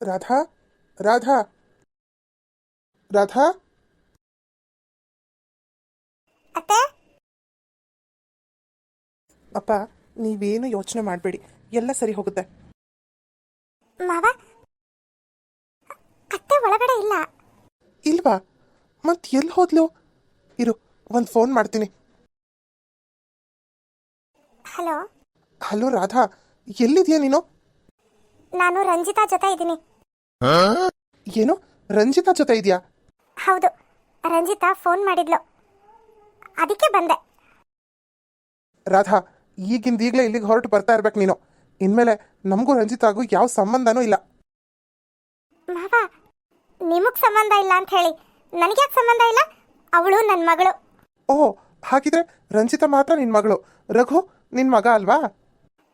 ರಾಧಾ ರಾಧಾ ರಾಧಾ. ಅಪ್ಪ ಅಪ್ಪ ನೀವೇನು ಯೋಚನೆ ಮಾಡಬೇಡಿ. ಎಲ್ಲ ಸರಿ ಹೋಗುತ್ತೆ. ಮಾವ? ಅತ್ತೆ ಒಳಗಡೆ ಇಲ್ಲ. ಇಲ್ವಾ? ಮತ್ತೆ ಎಲ್ಲಿ ಹೋದ್ಲು? ಇರು ಒಂದು ಫೋನ್ ಮಾಡ್ತೀನಿ. ಹಲೋ? ಹಲೋ ರಾಧಾ ಎಲ್ಲಿದ್ಯಾ ನೀನು? ನಾನು ರಂಜಿತಾ ಜೊತೆ ಇದ್ದೀನಿ. ಏನು? ರಂಜಿತಾ ಜೊತೆ ಇದೆಯಾ? ಹೌದು. ರಂಜಿತಾ ಫೋನ್ ಮಾಡಿದ್ಲು. ಅದಕ್ಕೆ ಬಂದೆ. ರಾಧಾ ಈಗಿಂದ ಈಗಲೇ ಇಲ್ಲಿಗೆ ಹೊರಟು ಬರ್ತಾ ಇರ್ಬೇಕು ನೀನು. ಇನ್ಮೇಲೆ ನಮಗೂ ರಂಜಿತಾಗೂ ಯಾವ ಸಂಬಂಧನೂ ಇಲ್ಲ. ಮಾವ ನಿಮಗ್ ಸಂಬಂಧ ಇಲ್ಲ ಅಂತ ಹೇಳಿ. ನನಗ್ಯಾಕೆ ಸಂಬಂಧ ಇಲ್ಲ? ಅವಳು ನನ್ನ ಮಗಳು. ಓಹ್ ಹಾಗಿದ್ರೆ ರಂಜಿತಾ ಮಾತ್ರ ನಿನ್ ಮಗಳು. ರಘು ನಿನ್ ಮಗ ಅಲ್ವಾ?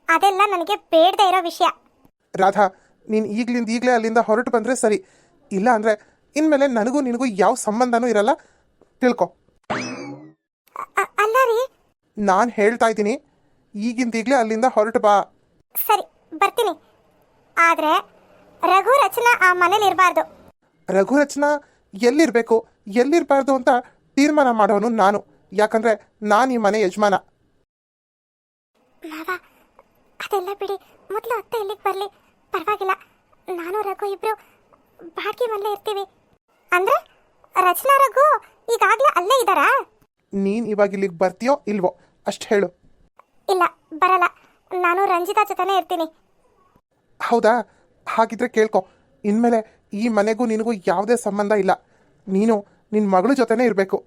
ಅದೆಲ್ಲ ನನಗೆ ಬೇಡದೇ ಇರೋ ವಿಷಯ. ರಾಧಾ ನೀನು ಈಗಲಿಂದ ಈಗಲೇ ಅಲ್ಲಿಂದ ಹೊರಟು ಬಂದರೆ ಸರಿ. ಇಲ್ಲ ಅಂದರೆ ಇನ್ಮೇಲೆ ನನಗೂ ನಿನಗೂ ಯಾವ ಸಂಬಂಧನೂ ಇರಲ್ಲ. ತಿಳ್ಕೊ. ಅಲ್ಲ ರೀ. ನಾನು ಹೇಳ್ತಾ ಇದ್ದೀನಿ ಈಗಿಂದ ಈಗಲೇ ಅಲ್ಲಿಂದ ಹೊರಟು ಬಾ. ಸರಿ ಬರ್ತೀನಿ. ಆದ್ರೆ ರಘು ರಚನಾ ಆ ಮನೇಲಿ ಇರಬಾರ್ದು. ರಘು ರಚನಾ ಎಲ್ಲಿರಬೇಕು ಎಲ್ಲಿರಬಾರ್ದು ಅಂತ ತೀರ್ಮಾನ ಮಾಡೋನು ನಾನು. ಯಾಕಂದರೆ ನಾನು ಈ ಮನೆ ಯಜಮಾನ. ಮಾವ ಅದೆಲ್ಲ ಬಿಡಿ. ಮೊದಲು ಅತ್ತೆ ಇಲ್ಲಿಗೆ ಬರಲಿ. ಪರವಾಗಿಲ್ಲ. ನಾನು ರಘು ಇಬ್ರು ಬಾಕಿ ಮನೇಲೆ ಇರ್ತೀವಿ. ಅಂದ್ರೆ ರಚನಾ ರಘು ಈಗಾಗ್ಲೇ ಅಲ್ಲೇ ಇದ್ದಾರಾ? ನೀನು ಇವಾಗ ಇಲ್ಲಿಗೆ ಬರ್ತೀಯೋ ಇಲ್ವೋ ಅಷ್ಟು ಹೇಳು. ಇಲ್ಲ ಬರಲ್ಲ. ನಾನು ರಂಜಿತಾ ಜೊತೆನೇ ಇರ್ತೀನಿ. ಹೌದಾ? ಹಾಗಿದ್ರೆ ಕೇಳ್ಕೊ. ಇನ್ಮೇಲೆ ಈ ಮನೆಗೂ ನಿನಗೂ ಯಾವುದೇ ಸಂಬಂಧ ಇಲ್ಲ. ನೀನು ನಿನ್ನ ಮಗಳ ಜೊತೆನೇ ಇರಬೇಕು.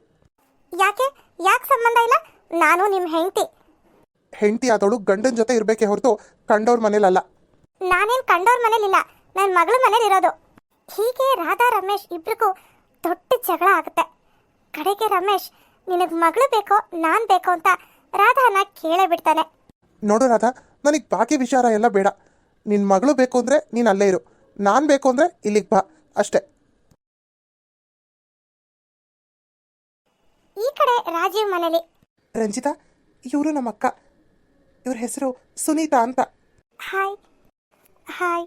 ಯಾಕೆ? ಯಾಕೆ ಸಂಬಂಧ ಇಲ್ಲ? ನಾನು ನಿಮ್ಮ ಹೆಂಡತಿ. ಹೆಂಡತಿ ಆದವಳು ಗಂಡನ ಜೊತೆ ಇರಬೇಕೇ ಹೊರತು ಕಂಡವ್ರ ಮನೇಲಲ್ಲ. ನಾನೇನ್ ಕಂಡೋರ್ ಮನೇಲಿಲ್ಲ ನನ್ನ ಮಗಳ ಮನೇಲಿ ಇರೋದು. ಹೀಗೆ ರಾಧಾ ರಮೇಶ್ ಇಬ್ರಿಗೂ ದೊಡ್ಡ ಜಗಳ ಆಗುತ್ತೆ. ಕಡೆಗೆ ರಮೇಶ್ ನಿನಗ್ ಮಗಳು ಬೇಕೋ ನಾನ್ ಬೇಕೋ ಅಂತ ರಾಧಾನ ಕೇಳೇ ಬಿಡ್ತಾನೆ. ನೋಡು ರಾಧಾ ನನಗೆ ಬಾಕಿ ವಿಚಾರ ಎಲ್ಲ ಬೇಡ. ನಿನ್ನ ಮಗಳು ಬೇಕು ಅಂದರೆ ನೀನು ಅಲ್ಲೇ ಇರು. ನಾನು ಬೇಕು ಅಂದರೆ ಇಲ್ಲಿಗೆ ಬಾ ಅಷ್ಟೇ. ಈ ಕಡೆ ರಾಜೀವ್ ಮನೇಲಿ. ರಂಜಿತಾ ಇವರು ನಮ್ಮ ಅಕ್ಕ ಇವ್ರ ಹೆಸರು ಸುನೀತಾ ಅಂತ. Hi hi.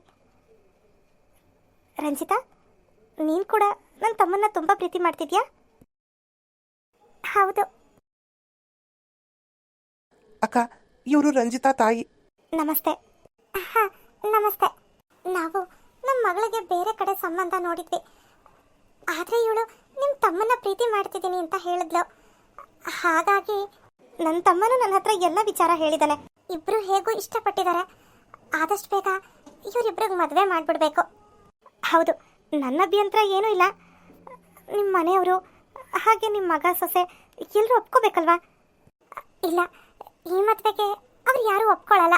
ರಂಜಿತಾ ನೀನು ಕೂಡ ನನ್ನ ತಮ್ಮನ್ನ ತುಂಬ ಪ್ರೀತಿ ಮಾಡ್ತಿದ್ಯಾ? ಹೌದು. ಅಕ್ಕ ಇವರು ರಂಜಿತಾ ತಾಯಿ. ನಮಸ್ತೆ. ಹಾ ನಮಸ್ತೆ. ನಾವು ನಮ್ಮ ಮಗಳಿಗೆ ಬೇರೆ ಕಡೆ ಸಂಬಂಧ ನೋಡಿದ್ವಿ. ಆದರೆ ಇವಳು ನಿಮ್ಮ ತಮ್ಮನ್ನ ಪ್ರೀತಿ ಮಾಡ್ತಿದ್ದೀನಿ ಅಂತ ಹೇಳಿದ್ಲು. ಹಾಗಾಗಿ ನನ್ನ ತಮ್ಮನು ನನ್ನ ಹತ್ರ ಎಲ್ಲ ವಿಚಾರ ಹೇಳಿದಾನೆ. ಇಬ್ಬರು ಹೇಗೂ ಇಷ್ಟಪಟ್ಟಿದ್ದಾರೆ. ಆದಷ್ಟು ಬೇಗ ಇವರಿಬ್ರಿಗೆ ಮದುವೆ ಮಾಡಿಬಿಡ್ಬೇಕು. ಹೌದು, ನನ್ನ ಅಭ್ಯಂತರ ಏನೂ ಇಲ್ಲ. ನಿಮ್ಮ ಮನೆಯವರು, ಹಾಗೆ ನಿಮ್ಮ ಮಗ, ಸೊಸೆ ಎಲ್ಲರೂ ಒಪ್ಕೋಬೇಕಲ್ವಾ? ಇಲ್ಲ, ಈ ಮದುವೆಗೆ ಅವ್ರು ಯಾರೂ ಒಪ್ಕೊಳ್ಳಲ್ಲ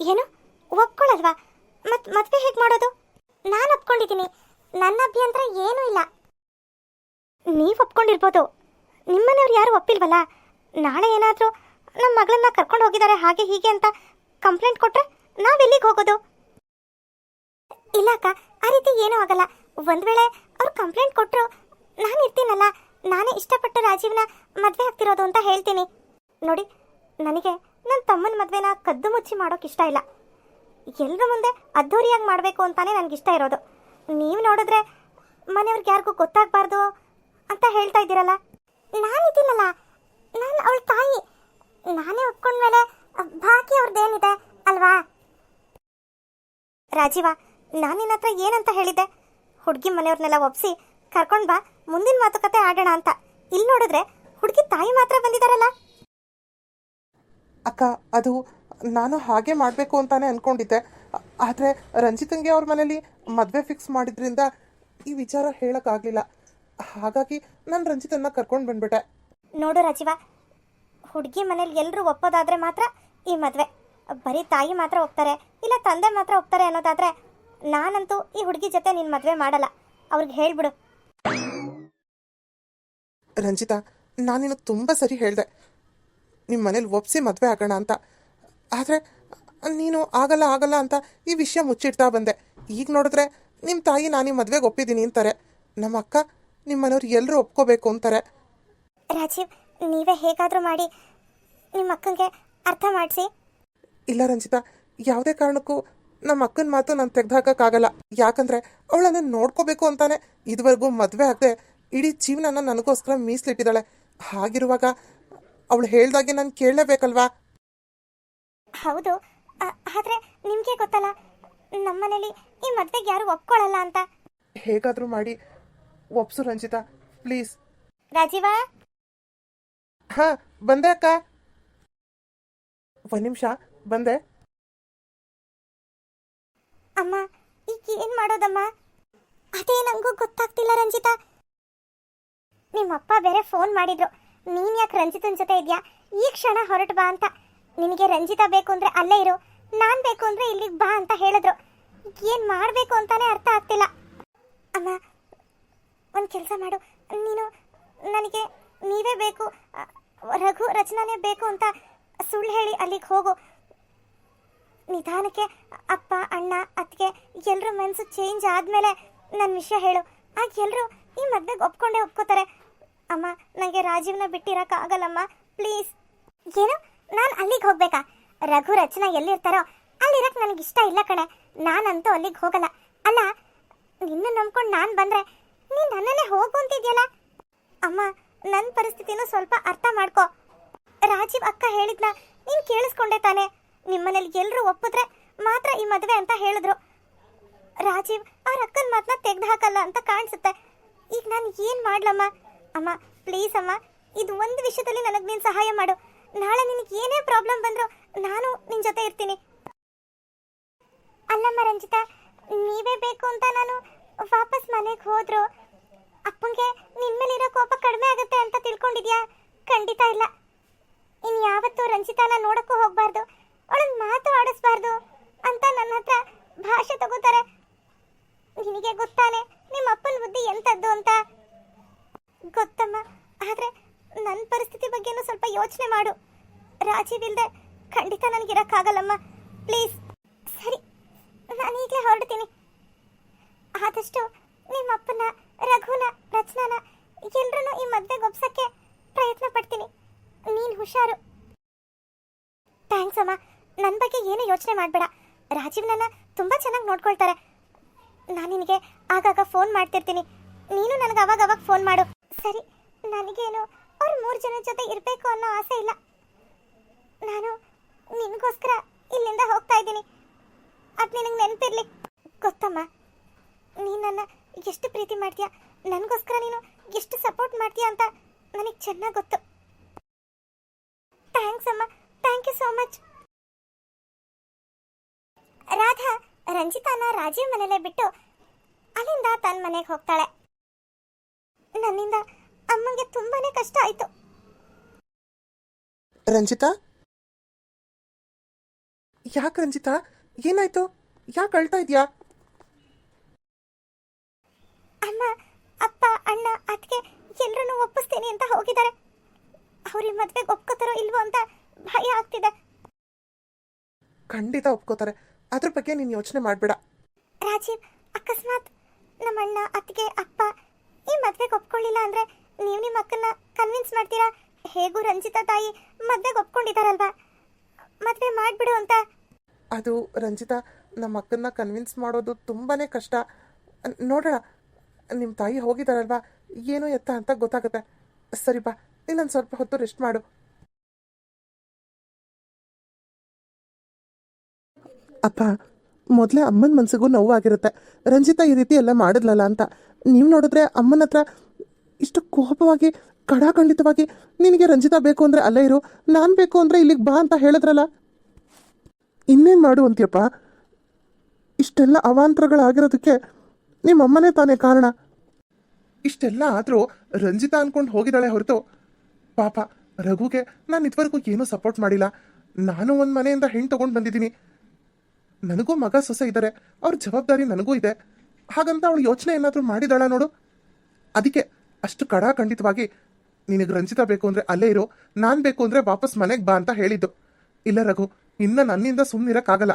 ಏನು? ಒಪ್ಕೊಳ್ಳಲ್ವಾ ಮತ್ ಮದುವೆ ಹೇಗೆ ಮಾಡೋದು? ನಾನು ಒಪ್ಕೊಂಡಿದ್ದೀನಿ. ನನ್ನ ಅಭ್ಯಂತರ ಏನೂ ಇಲ್ಲ. ನೀವು ಒಪ್ಕೊಂಡಿರ್ಬೋದು. ನಿಮ್ಮನೆಯವ್ರು ಯಾರು ಒಪ್ಪಿಲ್ವಲ್ಲ? ನಾಳೆ ಏನಾದರೂ ನಮ್ಮ ಮಗಳನ್ನ ಕರ್ಕೊಂಡು ಹೋಗಿದ್ದಾರೆ ಹಾಗೆ ಹೀಗೆ ಅಂತ ಕಂಪ್ಲೇಂಟ್ ಕೊಟ್ರೆ ನಾವು ಎಲ್ಲಿಗೆ ಹೋಗೋದು? ಇಲ್ಲ ಅಕ್ಕ, ಆ ರೀತಿ ಏನೂ ಆಗಲ್ಲ. ಒಂದ್ ವೇಳೆ ಅವ್ರು ಕಂಪ್ಲೇಂಟ್ ಕೊಟ್ಟರು ನಾನು ಇರ್ತೀನಲ್ಲ, ನಾನೇ ಇಷ್ಟಪಟ್ಟು ರಾಜೀವ್ನ ಮದುವೆ ಆಗ್ತಿರೋದು ಅಂತ ಹೇಳ್ತೀನಿ. ನೋಡಿ, ನನಗೆ ನನ್ನ ತಮ್ಮನ ಮದುವೆನ ಕದ್ದು ಮುಚ್ಚಿ ಮಾಡೋಕೆ ಇಷ್ಟ ಇಲ್ಲ. ಎಲ್ಲರ ಮುಂದೆ ಅದ್ಧೂರಿಯಾಗಿ ಮಾಡಬೇಕು ಅಂತಾನೆ ನನಗೆ ಇಷ್ಟ ಇರೋದು. ನೀವು ನೋಡಿದ್ರೆ ಮನೆಯವ್ರಿಗೆ ಯಾರಿಗೂ ಗೊತ್ತಾಗಬಾರ್ದು ಅಂತ ಹೇಳ್ತಾ ಇದ್ದೀರಲ್ಲ? ನಾನಿದ್ದೀನಲ್ಲ ನಾನು ಅವಳ ತಾಯಿ. ನಾನೇ ಒಪ್ಕೊಂಡ್ಮೇಲೆ ಬಾಕಿ ಅವ್ರದ್ದೇನಿದೆ ಅಲ್ವಾ? ರಾಜೀವ ನಾನು ನಿನ್ನ ಹತ್ರ ಏನಂತ ಹೇಳಿದ್ದೆ? ಹುಡುಗಿ ಮನೆಯವ್ರನ್ನೆಲ್ಲ ಒಪ್ಸಿ ಕರ್ಕೊಂಡು ಬಾ ಮುಂದಿನ ಮಾತುಕತೆ ಆಡೋಣ ಅಂತ. ಇಲ್ಲಿ ನೋಡಿದ್ರೆ ಹುಡುಗಿ ತಾಯಿ ಮಾತ್ರ ಬಂದಿದಾರಲ್ಲ? ಅಕ್ಕ ಅದು ನಾನು ಹಾಗೆ ಮಾಡಬೇಕು ಅಂತಾನೆ ಅನ್ಕೊಂಡಿದ್ದೆ. ಆದರೆ ರಂಜಿತಂಗೆ ಅವ್ರ ಮನೇಲಿ ಮದುವೆ ಫಿಕ್ಸ್ ಮಾಡಿದ್ರಿಂದ ಈ ವಿಚಾರ ಹೇಳೋಕ್ಕಾಗಲಿಲ್ಲ. ಹಾಗಾಗಿ ನಾನು ರಂಜಿತನ್ನ ಕರ್ಕೊಂಡು ಬಂದ್ಬಿಟ್ಟೆ. ನೋಡು ರಾಜೀವ ಹುಡುಗಿ ಮನೇಲಿ ಎಲ್ಲರೂ ಒಪ್ಪೋದಾದ್ರೆ ಮಾತ್ರ ಈ ಮದುವೆ. ಬರೀ ತಾಯಿ ಮಾತ್ರ ಹೋಗ್ತಾರೆ ಇಲ್ಲ ತಂದೆ ಮಾತ್ರ ಹೋಗ್ತಾರೆ ಅನ್ನೋದಾದ್ರೆ ನಾನಂತೂ ಈ ಹುಡುಗಿ ಜೊತೆ ನಿನ್ನ ಮದುವೆ ಮಾಡಲ್ಲ. ಅವ್ರಿಗೆ ಹೇಳ್ಬಿಡು. ರಂಜಿತಾ ನಾನಿನ್ನು ತುಂಬ ಸರಿ ಹೇಳಿದೆ. ನಿಮ್ಮ ಮನೇಲಿ ಒಪ್ಸಿ ಮದುವೆ ಆಗೋಣ ಅಂತ. ಆದರೆ ನೀನು ಆಗಲ್ಲ ಆಗಲ್ಲ ಅಂತ ಈ ವಿಷಯ ಮುಚ್ಚಿಡ್ತಾ ಬಂದೆ. ಈಗ ನೋಡಿದ್ರೆ ನಿಮ್ಮ ತಾಯಿ ನಾನು ನಿಮ್ಮ ಮದುವೆಗೆ ಒಪ್ಪಿದ್ದೀನಿ ಅಂತಾರೆ. ನಮ್ಮ ಅಕ್ಕ ನಿಮ್ಮ ಮನೆಯವ್ರು ಎಲ್ಲರೂ ಒಪ್ಕೋಬೇಕು ಅಂತಾರೆ. ರಾಜೀವ್ ನೀವೇ ಹೇಗಾದರೂ ಮಾಡಿ ನಿಮ್ಮ ಅಕ್ಕಂಗೆ ಅರ್ಥ ಮಾಡಿಸಿ. ಇಲ್ಲ ರಂಜಿತಾ ಯಾವುದೇ ಕಾರಣಕ್ಕೂ ನಮ್ಮ ಅಕ್ಕನ ಮಾತು ನಾನು ತೆಗ್ದಾಕಕ್ಕಾಗಲ್ಲ ಯಾಕಂದ್ರೆ ಅವಳನ್ನ ನೋಡ್ಕೋಬೇಕು ಅಂತಾನೆ ಇದುವರೆಗೂ ಮದುವೆ ಆಗದೆ ಇಡೀ ಜೀವನನ ನನಗೋಸ್ಕರ ಮೀಸಲಿಟ್ಟಿದ್ದಾಳೆ. ಹಾಗಿರುವಾಗ ಅವಳು ಹೇಳ್ದಾಗೆ ನಾನು ಕೇಳಲೇಬೇಕಲ್ವಾ? ಹೌದು. ಆದ್ರೆ ನಿಮ್ಗೆ ಗೊತ್ತಲ್ಲ ನಮ್ಮನೇಲಿ ಈ ಮದ್ವೆಗೆ ಯಾರು ಒಪ್ಕೊಳ್ಳಲ್ಲ ಅಂತ. ಹೇಗಾದರೂ ಮಾಡಿ ಒಪ್ಸು ರಂಜಿತಾ ಪ್ಲೀಸ್. ರಾಜೀವ? ಹಾ ಬಂದೆ ಅಕ್ಕ. ಒಂದು ನಿಮಿಷ. ಬಂದೆ. ಅಮ್ಮ ಈಗ ಏನ್ ಮಾಡೋದಮ್ಮ? ಅದೇ ನಂಗೂ ಗೊತ್ತಾಗ್ತಿಲ್ಲ ರಂಜಿತಾ. ನಿಮ್ಮಪ್ಪ ಬೇರೆ ಫೋನ್ ಮಾಡಿದ್ರು. ನೀನ್ ಯಾಕೆ ರಂಜಿತನ್ ಜೊತೆ ಇದ್ಯಾ? ಈ ಕ್ಷಣ ಹೊರಟು ಬಾ ಅಂತ. ನಿನಗೆ ರಂಜಿತಾ ಬೇಕು ಅಂದ್ರೆ ಅಲ್ಲೇ ಇರು. ನಾನ್ ಬೇಕು ಅಂದ್ರೆ ಇಲ್ಲಿಗೆ ಬಾ ಅಂತ ಹೇಳಿದ್ರು. ಏನ್ ಮಾಡ್ಬೇಕು ಅಂತಾನೆ ಅರ್ಥ ಆಗ್ತಿಲ್ಲ. ಅಮ್ಮ, ಒಂದು ಕೆಲಸ ಮಾಡು. ನೀನು ನನಗೆ ನೀವೇ ಬೇಕು. ರಘು ರಚನಾನೇ ಬೇಕು ಅಂತ ಸುಳ್ಳು ಹೇಳಿ ಅಲ್ಲಿಗೆ ಹೋಗು. ನಿಧಾನಕ್ಕೆ ಅಪ್ಪ, ಅಣ್ಣ, ಅತ್ತಿಗೆ ಎಲ್ಲರೂ ಮನಸ್ಸು ಚೇಂಜ್ ಆದಮೇಲೆ ನನ್ನ ವಿಷಯ ಹೇಳು. ಆಗ ಎಲ್ಲರೂ ಈ ಮದ್ವೆಗೆ ಒಪ್ಕೊಂಡೆ ಒಪ್ಕೋತಾರೆ. ಅಮ್ಮ ನನಗೆ ರಾಜೀವ್ನ ಬಿಟ್ಟಿರೋಕ್ಕಾಗಲ್ಲಮ್ಮ. ಪ್ಲೀಸ್ ಏನು? ನಾನು ಅಲ್ಲಿಗೆ ಹೋಗ್ಬೇಕಾ? ರಘು ರಚನಾ ಎಲ್ಲಿರ್ತಾರೋ ಅಲ್ಲಿರಕ್ಕೆ ನನಗೆ ಇಷ್ಟ ಇಲ್ಲ ಕಣೆ. ನಾನಂತೂ ಅಲ್ಲಿಗೆ ಹೋಗಲ್ಲ. ಅಲ್ಲ, ನಿನ್ನ ನಂಬ್ಕೊಂಡು ನಾನು ಬಂದರೆ ನೀನು ನನ್ನನ್ನೇ ಹೋಗು ಅಂತಿದ್ಯಲ್ಲ? ಅಮ್ಮ ನನ್ನ ಪರಿಸ್ಥಿತಿನೂ ಸ್ವಲ್ಪ ಅರ್ಥ ಮಾಡ್ಕೋ. ರಾಜೀವ್ ಅಕ್ಕ ಹೇಳಿದ್ನ ನೀನು ಕೇಳಿಸ್ಕೊಂಡೆ ತಾನೆ. ನಿಮ್ಮನೇಲಿ ಎಲ್ಲರೂ ಒಪ್ಪಿದ್ರೆ ಮಾತ್ರ ಈ ಮದುವೆ ಅಂತ ಹೇಳಿದ್ರು. ರಾಜೀವ್ ಅವ್ರ ಅಕ್ಕನ ಮಾತನ್ನ ತೆಗ್ದು ಹಾಕಲ್ಲ ಅಂತ ಕಾಣಿಸುತ್ತೆ. ಈಗ ನಾನು ಏನು ಮಾಡ್ಲಮ್ಮ? ಅಮ್ಮ ಪ್ಲೀಸ್ ಅಮ್ಮ, ಇದು ಒಂದು ವಿಷಯದಲ್ಲಿ ನನಗೆ ನೀನು ಸಹಾಯ ಮಾಡು. ನಾಳೆ ನಿನಗೆ ಏನೇ ಪ್ರಾಬ್ಲಮ್ ಬಂದರೂ ನಾನು ನಿನ್ನ ಜೊತೆ ಇರ್ತೀನಿ. ಅಲ್ಲಮ್ಮ ರಂಜಿತಾ, ನೀವೇ ಬೇಕು ಅಂತ ನಾನು ವಾಪಸ್ ಮನೆಗೆ ಹೋದ್ರು. ಅಪ್ಪಂಗೆ ನಿನ್ನ ಮೇಲಿರೋ ಕೋಪ ಕಡಿಮೆ ಆಗುತ್ತೆ ಅಂತ ತಿಳ್ಕೊಂಡಿದ್ಯಾ? ಖಂಡಿತ ಇಲ್ಲ. ಇನ್ಯಾವತ್ತೂ ರಂಜಿತಾನ ನೋಡಕ್ಕೂ ಹೋಗ್ಬಾರ್ದು. ಅವಳನ್ನ ಮಾತು ಆಡಿಸ್ಬಾರ್ದು ಅಂತ ನನ್ನ ಹತ್ರ ಭಾಷೆ ತಗೋತಾರೆ. ನಿನಗೆ ಗೊತ್ತಾನೆ, ನಿಮ್ಮ ಅಪ್ಪನ ಬುದ್ಧಿ ಎಂಥದ್ದು ಅಂತ? ಗೊತ್ತಮ್ಮ, ಆದ್ರೆ ನನ್ನ ಪರಿಸ್ಥಿತಿ ಬಗ್ಗೆನೂ ಸ್ವಲ್ಪ ಯೋಚನೆ ಮಾಡು. ರಾಜೀವ್ ಇಲ್ದೆ ಖಂಡಿತ ನನಗಿರಕ್ಕಾಗಲ್ಲಮ್ಮ. ಪ್ಲೀಸ್, ಸರಿ, ನಾನು ಈಗಲೇ ಹೊರಡ್ತೀನಿ. ಆದಷ್ಟು ನಿಮ್ಮ ಅಪ್ಪನ, ರಘುನ ರಚನಾನ ಎಲ್ಲರೂ ಈ ಮದ್ವೆಗೆ ಗೊಬ್ಸಕ್ಕೆ ಪ್ರಯತ್ನ ಪಡ್ತೀನಿ. ನೀನು ಹುಷಾರು. ಥ್ಯಾಂಕ್ಸ್ ಅಮ್ಮ. ನನ್ನ ಬಗ್ಗೆ ಏನು ಯೋಚನೆ ಮಾಡಬೇಡ. ರಾಜೀವ್ ನನ್ನ ತುಂಬ ಚೆನ್ನಾಗಿ ನೋಡ್ಕೊಳ್ತಾರೆ. ನಾನು ನಿನಗೆ ಆಗಾಗ ಫೋನ್ ಮಾಡ್ತಿರ್ತೀನಿ. ನೀನು ನನಗೆ ಅವಾಗ ಫೋನ್ ಮಾಡು. ಸರಿ, ನನಗೇನು ಅವ್ರು ಮೂರು ಜನ ಜೊತೆ ಇರಬೇಕು ಅನ್ನೋ ಆಸೆ ಇಲ್ಲ. ನಾನು ನಿನಗೋಸ್ಕರ ಇಲ್ಲಿಂದ ಹೋಗ್ತಾ ಇದ್ದೀನಿ. ಅದು ನಿನಗೆ ನೆನಪಿರ್ಲಿ. ಗೊತ್ತಮ್ಮ, ನೀನು ನನ್ನ ಎಷ್ಟು ಪ್ರೀತಿ ಮಾಡ್ತೀಯ? ನನಗೋಸ್ಕರ ನೀನು ಎಷ್ಟು ಸಪೋರ್ಟ್ ಮಾಡ್ತೀಯ ಅಂತ ನನಗೆ ಚೆನ್ನಾಗಿ ಗೊತ್ತು. ಥ್ಯಾಂಕ್ಸ್ ಅಮ್ಮ. Thank you so much Radha ರಂಜಿತಾನ Rajiv ಮನೇಲೆ ಬಿಟ್ಟು ಅಲ್ಲಿಂದ ತನ್ನ ಮನೆಗೆ ಹೋಗ್ತಾಳೆ. ನನ್ನಿಂದ ಅಮ್ಮಂಗೆ ತುಂಬಾನೇ ಕಷ್ಟ ಆಯ್ತು. ರಂಜಿತಾ? ಯಾಕೆ ರಂಜಿತಾ? ಏನಾಯ್ತು? ಯಾಕೆ ಅಳ್ತಾ ಇದೆಯಾ? ಅಮ್ಮ ಅಪ್ಪ ಅಣ್ಣ ಅದಕ್ಕೆ ಎಲ್ಲರನ್ನು ಒಪ್ಪಿಸ್ತೀನಿ ಅಂತ ಹೋಗಿದ್ದಾರೆ. ಅವ್ರ ಮದ್ವೆಗೆ ಒಪ್ಕೋತಾರೋ ಇಲ್ವೋ ಅಂತ ಭಯ ಆಗ್ತಿದೆ. ಖಂಡಿತ ಒಪ್ಕೋತಾರೆ. ಅದ್ರ ಬಗ್ಗೆ ನೀನು ಯೋಚನೆ ಮಾಡಬೇಡ. ರಾಜೀವ್ ಅಕಸ್ಮಾತ್ ನಮ್ಮ ಅಣ್ಣ ಅತ್ತಿಗೆ ಅಪ್ಪ ಈ ಮದ್ವೆಗೆ ಒಪ್ಕೊಳ್ಳಿಲ್ಲ ಅಂದ್ರೆ ನೀವು ನಿಮ್ಮ ಅಕ್ಕನ್ನ ಕನ್ವಿನ್ಸ್ ಮಾಡ್ತೀರಾ? ಹೇಗೂ ರಂಜಿತಾ ತಾಯಿ ಮದ್ವೆಗೆ ಒಪ್ಕೊಂಡಿದಾರಲ್ವಾ? ಮದ್ವೆ ಮಾಡ್ಬಿಡು ಅಂತ. ಅದು ರಂಜಿತಾ ನಮ್ಮ ಅಕ್ಕನ್ನ ಕನ್ವಿನ್ಸ್ ಮಾಡೋದು ತುಂಬಾ ಕಷ್ಟ. ನೋಡೋಣ ನಿಮ್ಮ ತಾಯಿ ಹೋಗಿದಾರಲ್ವಾ? ಏನು ಎತ್ತ ಅಂತ ಗೊತ್ತಾಗುತ್ತೆ. ಸರಿ ಬಾ ಇನ್ನೊಂದು ಸ್ವಲ್ಪ ಹೊತ್ತು ರೆಸ್ಟ್ ಮಾಡು. ಅಪ್ಪ, ಮೊದಲೇ ಅಮ್ಮನ ಮನಸ್ಸಿಗೂ ನೋವಾಗಿರುತ್ತೆ. ರಂಜಿತಾ ಈ ರೀತಿ ಎಲ್ಲ ಮಾಡಿದ್ಲಲ್ಲ ಅಂತ. ನೀವು ನೋಡಿದ್ರೆ ಅಮ್ಮನ ಹತ್ರ ಇಷ್ಟು ಕೋಪವಾಗಿ, ಕಡಾಖಂಡಿತವಾಗಿ, ನಿನಗೆ ರಂಜಿತಾ ಬೇಕು ಅಂದರೆ ಅಲ್ಲೇ ಇರು, ನಾನು ಬೇಕು ಅಂದರೆ ಇಲ್ಲಿಗೆ ಬಾ ಅಂತ ಹೇಳಿದ್ರಲ್ಲ? ಇನ್ನೇನು ಮಾಡು ಅಂತೀಯಪ್ಪ? ಇಷ್ಟೆಲ್ಲ ಅವಾಂತರಗಳಾಗಿರೋದಕ್ಕೆ ನಿಮ್ಮ ಅಮ್ಮನೇ ತಾನೇ ಕಾರಣ? ಇಷ್ಟೆಲ್ಲ ಆದರೂ ರಂಜಿತಾ ಅಂದ್ಕೊಂಡು ಹೋಗಿದ್ದಾಳೆ ಹೊರತು, ಪಾಪ ರಘುಗೆ ನಾನು ಇದುವರೆಗೂ ಏನೂ ಸಪೋರ್ಟ್ ಮಾಡಿಲ್ಲ. ನಾನು ಒಂದು ಮನೆಯಿಂದ ಹೆಣ್ಣು ತೊಗೊಂಡು ಬಂದಿದ್ದೀನಿ. ನನಗೂ ಮಗ ಸೊಸೆ ಇದ್ದಾರೆ. ಅವ್ರ ಜವಾಬ್ದಾರಿ ನನಗೂ ಇದೆ. ಹಾಗಂತ ಅವಳು ಯೋಚನೆ ಏನಾದರೂ ಮಾಡಿದಾಳ ನೋಡು. ಅದಕ್ಕೆ ಅಷ್ಟು ಕಡಾಖಂಡಿತವಾಗಿ ನಿನಗೆ ರಂಜಿತಾ ಬೇಕು ಅಂದರೆ ಅಲ್ಲೇ ಇರು. ನಾನು ಬೇಕು ಅಂದರೆ ವಾಪಸ್ ಮನೆಗೆ ಬಾ ಅಂತ ಹೇಳಿದ್ದು. ಇಲ್ಲ ರಘು, ಇನ್ನು ನನ್ನಿಂದ ಸುಮ್ಮನಿರೋಕ್ಕಾಗಲ್ಲ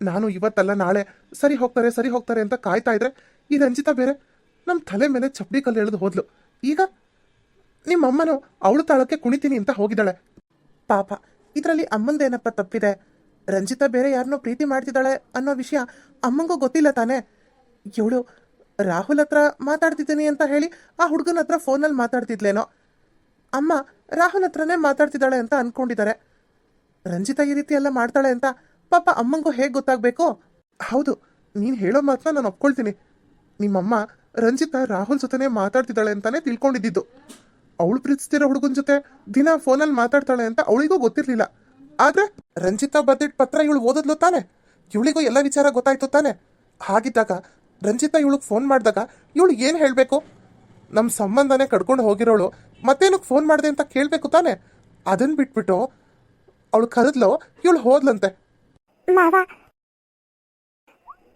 ನಾನು ಇವತ್ತಲ್ಲ, ನಾಳೆ ಸರಿ ಹೋಗ್ತಾರೆ ಸರಿ ಹೋಗ್ತಾರೆ ಅಂತ ಕಾಯ್ತಾ ಇದ್ರೆ ಈ ರಂಜಿತಾ ಬೇರೆ ನಮ್ಮ ತಲೆ ಮೇಲೆ ಚಪ್ಪಡಿ ಕಲ್ಲು ಎಳೆದು ಹೋದ್ಲು. ಈಗ ನಿಮ್ಮಮ್ಮನು ಅವಳು ತಾಳಕ್ಕೆ ಕುಣಿತೀನಿ ಅಂತ ಹೋಗಿದ್ದಾಳೆ. ಪಾಪ, ಇದರಲ್ಲಿ ಅಮ್ಮಂದೇನಪ್ಪ ತಪ್ಪಿದೆ? ರಂಜಿತಾ ಬೇರೆ ಯಾರನ್ನೋ ಪ್ರೀತಿ ಮಾಡ್ತಿದ್ದಾಳೆ ಅನ್ನೋ ವಿಷಯ ಅಮ್ಮಂಗೂ ಗೊತ್ತಿಲ್ಲ ತಾನೇ. ಇವಳು ರಾಹುಲ್ ಹತ್ರ ಮಾತಾಡ್ತಿದ್ದೀನಿ ಅಂತ ಹೇಳಿ ಆ ಹುಡುಗನ ಹತ್ರ ಫೋನಲ್ಲಿ ಮಾತಾಡ್ತಿದ್ಲೇನೋ. ಅಮ್ಮ ರಾಹುಲ್ ಹತ್ರನೇ ಮಾತಾಡ್ತಿದ್ದಾಳೆ ಅಂತ ಅನ್ಕೊಂಡಿದ್ದಾರೆ. ರಂಜಿತಾ ಈ ರೀತಿ ಎಲ್ಲ ಮಾಡ್ತಾಳೆ ಅಂತ ಪಾಪ ಅಮ್ಮಂಗೂ ಹೇಗೆ ಗೊತ್ತಾಗಬೇಕು? ಹೌದು, ನೀನು ಹೇಳೋ ಮಾತ್ರ ನಾನು ಒಪ್ಕೊಳ್ತೀನಿ. ನಿಮ್ಮಮ್ಮ ರಂಜಿತಾ ರಾಹುಲ್ ಜೊತೆನೇ ಮಾತಾಡ್ತಿದ್ದಾಳೆ ಅಂತಾನೆ ತಿಳ್ಕೊಂಡಿದ್ದು. ಅವಳು ಪ್ರೀತಿಸ್ತಿರೋ ಹುಡುಗನ ಜೊತೆ ದಿನ ಫೋನಲ್ಲಿ ಮಾತಾಡ್ತಾಳೆ ಅಂತ ಅವಳಿಗೂ ಗೊತ್ತಿರಲಿಲ್ಲ. ಆದ್ರೆ ರಂಜಿತಾ ಬರ್ದಿಟ್ ಪತ್ರ ಇವಳು ಓದಿದ್ಲು ತಾನೆ? ಇವಳಿಗೂ ಎಲ್ಲ ವಿಚಾರ ಗೊತ್ತಾಯ್ತು ತಾನೆ? ಹಾಗಿದ್ದಾಗ ರಂಜಿತಾ ಇವಳಿಗೆ ಫೋನ್ ಮಾಡಿದಾಗ ಇವಳು ಏನು ಹೇಳಬೇಕು? ನಮ್ಮ ಸಂಬಂಧನೇ ಕಡ್ಕೊಂಡು ಹೋಗಿರೋಳು ಮತ್ತೇನಕ್ಕೆ ಫೋನ್ ಮಾಡಿದೆ ಅಂತ ಕೇಳಬೇಕು ತಾನೆ? ಅದನ್ನು ಬಿಟ್ಬಿಟ್ಟು ಅವಳು ಕರೆದ್ಲು, ಇವಳು ಹೋದ್ಲಂತೆ. ಮಾವ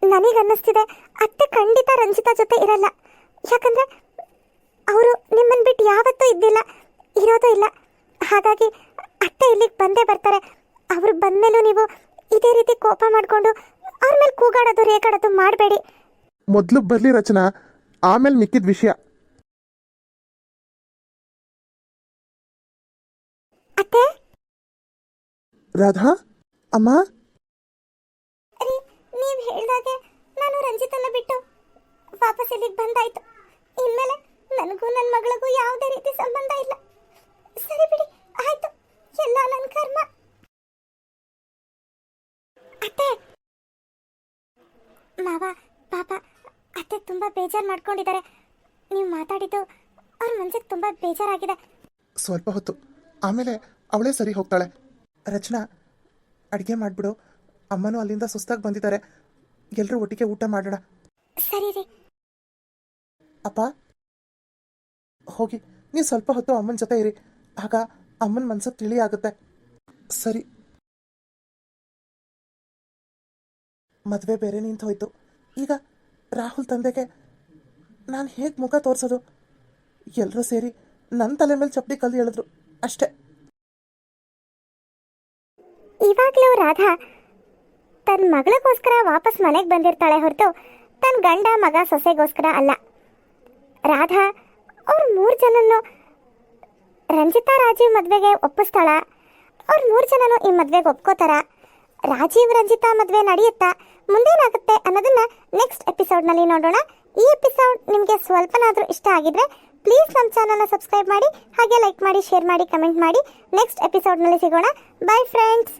ನನಗನ್ನಿಸ್ತಿದೆ ಅತ್ತೆ ಖಂಡಿತ ರಂಜಿತಾ ಜೊತೆ ಇರಲ್ಲ. ಯಾಕಂದ್ರೆ, ಅವರು ನಿಮ್ಮನ್ನು ಬಿಟ್ಟು ಯಾವತ್ತೂ ಇದ್ದಿಲ್ಲ, ಇರೋದೂ ಇಲ್ಲ. ಹಾಗಾಗಿ ಅತ್ತೆ ಇಲ್ಲಿಗೆ ಬಂದೇ ಬರ್ತಾರೆ. ಅವ್ರು ಬಂದ್ಮೇಲೂ ನೀವು ಇದೇ ರೀತಿ ಕೋಪ ಮಾಡಿಕೊಂಡು ಅವ್ರ ಮೇಲೆ ಕೂಗಾಡೋದು ರೇಗಾಡೋದು ಮಾಡಬೇಡಿ. ಮೊದಲು ಬರಲಿ ರಚನಾ ಆಮೇಲೆ ಮಿಕ್ಕಿದ ವಿಷಯ. ಅತ್ತೆ? ರಾಧಾ? ಅಮ್ಮ? ರೀ ನೀವು ಹೇಳಿದಾಗೆ ನಾನು ರಂಜಿತನ್ನ ಬಿಟ್ಟು ವಾಪಸ್ ಇಲ್ಲಿಗೆ ಬಂದಾಯ್ತು. ಇನ್ಮೇಲೆ ನನಗೂ ನನ್ನ ಮಗಳಿಗೂ ಯಾವುದೇ ರೀತಿ ಸಂಬಂಧ ಇಲ್ಲ. ಸರಿ ಬಿಡಿ ಆಯ್ತು. ಎಲ್ಲ ನನ್ನ ಕರ್ಮ. ಅತ್ತೆ. ಮಾವ ಪಾಪ ಅತ್ತೆ ತುಂಬಾ ಬೇಜಾರು ಮಾಡ್ಕೊಂಡಿದ್ದಾರೆ. ನೀವು ಮಾತಾಡಿದ್ದು ಅವ್ರ ಮನ್ಸಿಗೆ ತುಂಬಾ ಬೇಜಾರಾಗಿದೆ. ಸ್ವಲ್ಪ ಹೊತ್ತು. ಆಮೇಲೆ ಅವಳೇ ಸರಿ ಹೋಗ್ತಾಳೆ. ರಚನಾ ಅಡುಗೆ ಮಾಡಿಬಿಡು. ಅಮ್ಮನೂ ಅಲ್ಲಿಂದ ಸುಸ್ತಾಗಿ ಬಂದಿದ್ದಾರೆ. ಎಲ್ಲರೂ ಒಟ್ಟಿಗೆ ಊಟ ಮಾಡೋಣ. ಸರಿ ರೀ. ಅಪ್ಪ ಹೋಗಿ. ನೀವು ಸ್ವಲ್ಪ ಹೊತ್ತು ಅಮ್ಮನ ಜೊತೆ ಇರಿ. ಆಗ ಅಮ್ಮನ ಮನಸ್ಸು ತಿಳಿ ಆಗುತ್ತೆ. ಸರಿ. ಮದುವೆ ಬೇರೆ ನಿಂತು ಹೋಯ್ತು. ಈಗ ರಾಹುಲ್ ತಂದೆಗೆ ನಾನು ಹೇಗೆ ಮುಖ ತೋರಿಸೋದು? ಎಲ್ಲರೂ ಸೇರಿ ನನ್ನ ತಲೆ ಮೇಲೆ ಚಪ್ಪಡಿ ಕಲ್ಲು ಹೇಳಿದ್ರು ಅಷ್ಟೇ. ಇವಾಗಲೂ ರಾಧಾ ತನ್ನ ಮಗಳಿಗೋಸ್ಕರ ವಾಪಸ್ ಮನೆಗೆ ಬಂದಿರ್ತಾಳೆ ಹೊರತು ತನ್ನ ಗಂಡ ಮಗ ಸೊಸೆಗೋಸ್ಕರ ಅಲ್ಲ. ರಾಧಾ ಅವ್ರ ಮೂರು ಜನನ್ನು ರಂಜಿತಾ ರಾಜೀವ್ ಮದುವೆಗೆ ಒಪ್ಪಿಸ್ತಾಳ? ಅವ್ರ ಮೂರು ಜನನು ಈ ಮದುವೆಗೆ ಒಪ್ಕೋತಾರ. ರಾಜೀವ್ ರಂಜಿತಾ ಮದುವೆ ನಡೆಯುತ್ತಾ? ಮುಂದೇನಾಗುತ್ತೆ ಅನ್ನೋದನ್ನ ನೆಕ್ಸ್ಟ್ ಎಪಿಸೋಡ್ನಲ್ಲಿ ನೋಡೋಣ. ಈ ಎಪಿಸೋಡ್ ನಿಮಗೆ ಸ್ವಲ್ಪನಾದರೂ ಇಷ್ಟ ಆಗಿದ್ರೆ ಪ್ಲೀಸ್ ನಮ್ಮ ಚಾನಲ್ನ ಸಬ್ಸ್ಕ್ರೈಬ್ ಮಾಡಿ, ಹಾಗೆ ಲೈಕ್ ಮಾಡಿ ಶೇರ್ ಮಾಡಿ ಕಮೆಂಟ್ ಮಾಡಿ. ನೆಕ್ಸ್ಟ್ ಎಪಿಸೋಡ್ನಲ್ಲಿ ಸಿಗೋಣ. By friends